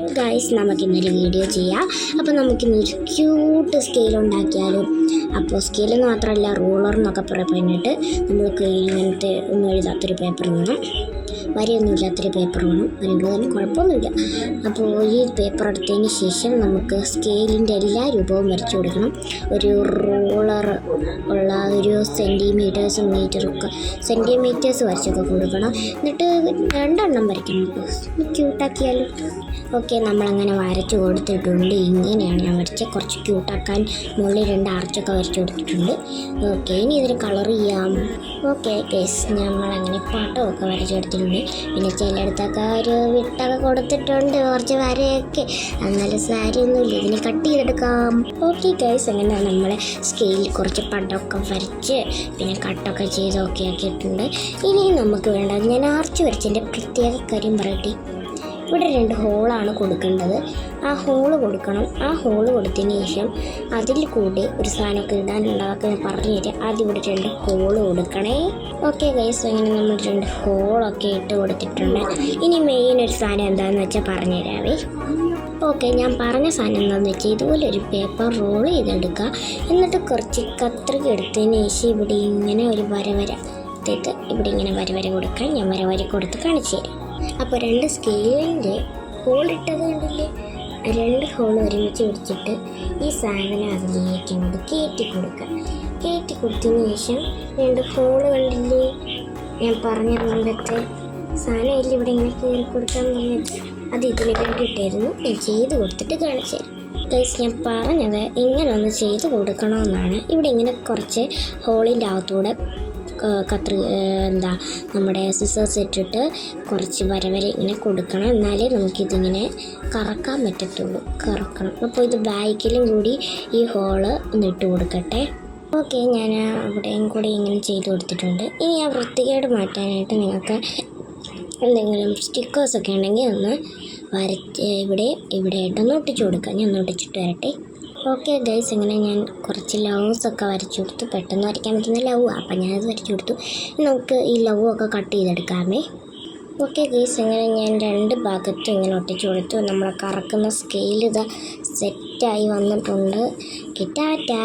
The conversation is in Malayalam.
ഗൈസ് നമുക്കിന്നൊരു വീഡിയോ ചെയ്യാം. അപ്പോൾ നമുക്കിന്നൊരു ക്യൂട്ട് സ്കെയിൽ ഉണ്ടാക്കിയാലും? അപ്പോൾ സ്കെയിൽ മാത്രമല്ല റൂളർ എന്നൊക്കെ പറഞ്ഞിട്ട് നമ്മൾക്ക് ഇങ്ങനത്തെ ഒന്നും എഴുതാത്തൊരു പേപ്പർ വേണം. വരെയൊന്നും ഇല്ലാത്തൊരു പേപ്പർ വേണം തന്നെ കുഴപ്പമൊന്നുമില്ല. അപ്പോൾ ഈ പേപ്പർ എടുത്തതിന് ശേഷം നമുക്ക് സ്കെയിലിന്റെ എല്ലാ രൂപവും വരച്ചു കൊടുക്കണം. ഒരു റോളർ ഉള്ള ഒരു സെന്റിമീറ്റേഴ്സും മീറ്ററൊക്കെ സെന്റിമീറ്റേഴ്സ് വരച്ചൊക്കെ കൊടുക്കണം. എന്നിട്ട് രണ്ടെണ്ണം വരയ്ക്കണം. ക്യൂട്ടാക്കിയാലും? ഓക്കെ നമ്മളങ്ങനെ വരച്ച് കൊടുത്തിട്ടുണ്ട്. ഇങ്ങനെയാണ് ഞാൻ വരച്ചത്. കുറച്ച് ക്യൂട്ടാക്കാൻ മുകളിൽ രണ്ട് ആർച്ചൊക്കെ വരച്ച് കൊടുത്തിട്ടുണ്ട്. ഓക്കെ ഇനി ഇതിന് കളർ ചെയ്യാം. ഓക്കെ കേസ് നമ്മളങ്ങനെ പട്ടമൊക്കെ വരച്ചു കൊടുത്തിട്ടുണ്ട് പിന്നെ ചിലയിടത്തൊക്കെ ഒരു വിട്ടൊക്കെ കൊടുത്തിട്ടുണ്ട് കുറച്ച് വരയൊക്കെ. എന്നാലും സാരി ഒന്നുമില്ല ഇതിനെ കട്ട് ചെയ്തെടുക്കാം. ഓക്കെ ഗൈസ് അങ്ങനെ നമ്മൾ സ്കെയിൽ കുറച്ച് പടമൊക്കെ വരച്ച് പിന്നെ കട്ടൊക്കെ ചെയ്ത് ഓക്കെ ആക്കിയിട്ടുണ്ട്. ഇനി നമുക്ക് വേണ്ട ഞാൻ ആർച്ച് വരച്ചതിന്റെ പ്രത്യേക കാര്യം പറയട്ടെ. ഇവിടെ രണ്ട് ഹോളാണ് കൊടുക്കേണ്ടത്. ആ ഹോൾ കൊടുക്കണം. ആ ഹോൾ കൊടുത്തതിന് ശേഷം അതിൽ കൂടി ഒരു സാധനമൊക്കെ ഇടാനുള്ളതൊക്കെ ഞാൻ പറഞ്ഞു തരാം. ഇവിടെ രണ്ട് ഹോൾ കൊടുക്കണേ. ഓക്കെ ഗൈസ് അങ്ങനെ നമ്മൾ രണ്ട് ഹോളൊക്കെ ഇട്ട് കൊടുത്തിട്ടുണ്ട്. ഇനി മെയിൻ ഒരു സാധനം എന്താണെന്ന് വെച്ചാൽ പറഞ്ഞു തരാവേ. ഓക്കെ ഞാൻ പറഞ്ഞ സാധനം എന്താണെന്ന് വെച്ചാൽ ഇതുപോലെ ഒരു പേപ്പർ റോൾ ചെയ്തെടുക്കുക. എന്നിട്ട് കുറച്ച് കത്രിക എടുത്തതിന് ശേഷം ഇവിടെ ഇങ്ങനെ ഒരു വര വര ഇവിടെ ഇങ്ങനെ വര വര കൊടുക്കാൻ ഞാൻ വര വര കൊടുത്ത് കാണിച്ചു തരാം. അപ്പോൾ രണ്ട് സ്കെയിലിന്റെ ഹോൾ ഇട്ടത് കണ്ടില്ലേ? രണ്ട് ഹോൾ ഒരുമിച്ച് പിടിച്ചിട്ട് ഈ സാധനം അതിലേക്ക് അങ്ങോട്ട് കയറ്റി കൊടുക്കുക. കയറ്റി കൊടുത്തതിന് ശേഷം രണ്ട് ഹോൾ കണ്ടില്ലേ? ഞാൻ പറഞ്ഞിരുന്നത്തെ സാധനം ഇല്ല ഇവിടെ ഇങ്ങനെ കയറി കൊടുക്കാൻ പറഞ്ഞത്. അത് ഇതിന് വേണ്ടിയിട്ടായിരുന്നു ഞാൻ ചെയ്ത് കൊടുത്തിട്ട് കാണിച്ചു തരാം ഞാൻ പറഞ്ഞത് ഇങ്ങനെ ഒന്ന് ചെയ്ത് കൊടുക്കണമെന്നാണ്. ഇവിടെ ഇങ്ങനെ കുറച്ച് ഹോളിന്റെ അകത്തൂടെ കത്രി എന്താ നമ്മുടെ സിസേഴ്സ് ഇട്ടിട്ട് കുറച്ച് വര വരെ ഇങ്ങനെ കൊടുക്കണം. എന്നാലേ നമുക്കിതിങ്ങനെ കറക്കാൻ പറ്റത്തുള്ളൂ. കറക്കണം. അപ്പോൾ ഇത് ബാക്കിലും കൂടി ഈ ഹോൾ ഒന്ന് ഇട്ട് കൊടുക്കട്ടെ. ഓക്കെ ഞാൻ അവിടെയും കൂടി ഇങ്ങനെ ചെയ്ത് കൊടുത്തിട്ടുണ്ട്. ഇനി ആ വൃത്തികേട് മാറ്റാനായിട്ട് നിങ്ങൾക്ക് എന്തെങ്കിലും സ്റ്റിക്കേഴ്സൊക്കെ ഉണ്ടെങ്കിൽ ഒന്ന് വരച്ച് ഇവിടെ ഇവിടെ ആയിട്ടൊന്ന് ഒട്ടിച്ചു കൊടുക്കാം. ഞാൻ ഒന്ന് ഒട്ടിച്ചിട്ട് വരട്ടെ. ഓക്കെ ഗൈസ് ഇങ്ങനെ ഞാൻ കുറച്ച് ലവ്സ് ഒക്കെ വരച്ചു കൊടുത്തു. പെട്ടെന്ന് വരയ്ക്കാൻ പറ്റുന്ന ലവ് അപ്പം ഞാനത് വരച്ചു കൊടുത്തു. നമുക്ക് ഈ ലവ് ഒക്കെ കട്ട് ചെയ്തെടുക്കാമേ. ഓക്കെ ഗൈസ് ഇങ്ങനെ ഞാൻ രണ്ട് ഭാഗത്തും ഇങ്ങനെ ഒട്ടിച്ചു കൊടുത്തു. നമ്മൾ കറക്കുന്ന സ്കെയിൽ ഇതാ സെറ്റായി വന്നിട്ടുണ്ട്. കിട്ടാറ്റാ